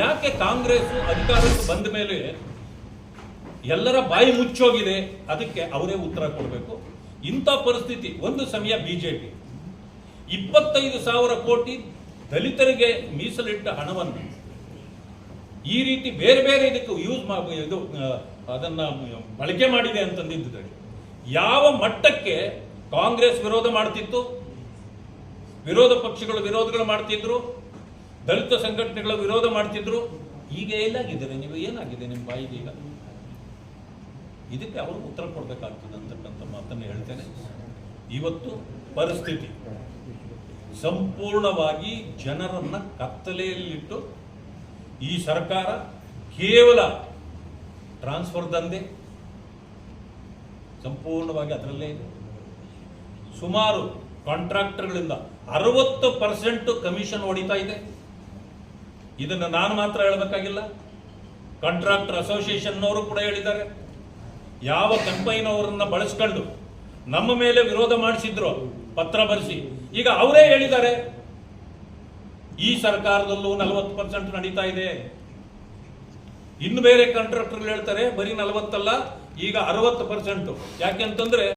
ಯಾಕೆ ಕಾಂಗ್ರೆಸ್ ಅಧಿಕಾರಕ್ಕೆ ಬಂದ ಮೇಲೆ ಎಲ್ಲರ ಬಾಯಿ ಮುಚ್ಚೋಗಿದೆ? ಅದಕ್ಕೆ ಅವರೇ ಉತ್ತರ ಕೊಡಬೇಕು. ಇಂಥ ಪರಿಸ್ಥಿತಿ, ಒಂದು ಸಮಯ ಬಿಜೆಪಿ. ಇಪ್ಪತ್ತೈದು ಸಾವಿರ ಕೋಟಿ ದಲಿತರಿಗೆ ಮೀಸಲಿಟ್ಟ ಹಣವನ್ನು ಈ ರೀತಿ ಬೇರೆ ಬೇರೆ ಇದಕ್ಕೆ ಯೂಸ್ ಮಾ ಇದು ಅದನ್ನ ಬಳಕೆ ಮಾಡಿದೆ ಅಂತಂದಿದ್ದಾರೆ ಯಾವ ಮಟ್ಟಕ್ಕೆ ಕಾಂಗ್ರೆಸ್ ವಿರೋಧ ಮಾಡ್ತಿತ್ತು? ವಿರೋಧ ಪಕ್ಷಗಳು ವಿರೋಧಗಳು ಮಾಡ್ತಿದ್ರು? ದಲಿತ ಸಂಘಟನೆಗಳ ವಿರೋಧ ಮಾಡ್ತಿದ್ರು. ಈಗ ಎಲ್ಲಾಗಿದ್ದಾರೆ ನೀವು ಏನಾಗಿದೆ ನಿಮ್ಮ ಬಾಯಿಗೆ ಈಗ? ಇದಕ್ಕೆ ಅವರು ಉತ್ತರ ಕೊಡಬೇಕಾಗ್ತದೆ ಅಂತಕ್ಕಂಥ ಮಾತನ್ನು ಹೇಳ್ತೇನೆ. ಇವತ್ತು ಪರಿಸ್ಥಿತಿ ಸಂಪೂರ್ಣವಾಗಿ ಜನರನ್ನ ಕತ್ತಲೆಯಲ್ಲಿಟ್ಟು ಈ ಸರ್ಕಾರ ಕೇವಲ ಟ್ರಾನ್ಸ್ಫರ್ ದಂಧೆ ಸಂಪೂರ್ಣವಾಗಿ ಅದರಲ್ಲೇ ಇದೆ. ಸುಮಾರು ಕಾಂಟ್ರಾಕ್ಟರ್ಗಳಿಂದ ಅರವತ್ತು ಪರ್ಸೆಂಟ್ ಕಮಿಷನ್ ಹೊಡಿತಾ ಇದೆ. ಇದನ್ನು ನಾನು ಮಾತ್ರ ಹೇಳಬೇಕಾಗಿಲ್ಲ. ಕಾಂಟ್ರಾಕ್ಟರ್ ಅಸೋಸಿಯೇಷನ್ನವರು ಕೂಡ ಹೇಳಿದ್ದಾರೆ. ಯಾವ ಕಂಪನಿನವರನ್ನ ಬಳಸ್ಕೊಂಡು ನಮ್ಮ ಮೇಲೆ ವಿರೋಧ ಮಾಡಿಸಿದ್ರು ಪತ್ರ ಬರೆಸಿ. ಈಗ ಅವರೇ ಹೇಳಿದ್ದಾರೆ, ಈ ಸರ್ಕಾರದಲ್ಲೂ ನಲವತ್ತು ಪರ್ಸೆಂಟ್ ನಡೀತಾ ಇದೆ. ಇನ್ನು ಬೇರೆ ಕಾಂಟ್ರಾಕ್ಟರ್ ಹೇಳ್ತಾರೆ, ಬರೀ ನಲವತ್ತಲ್ಲ, ಈಗ ಅರವತ್ತು ಪರ್ಸೆಂಟ್ ಯಾಕೆಂತಂದ್ರೆ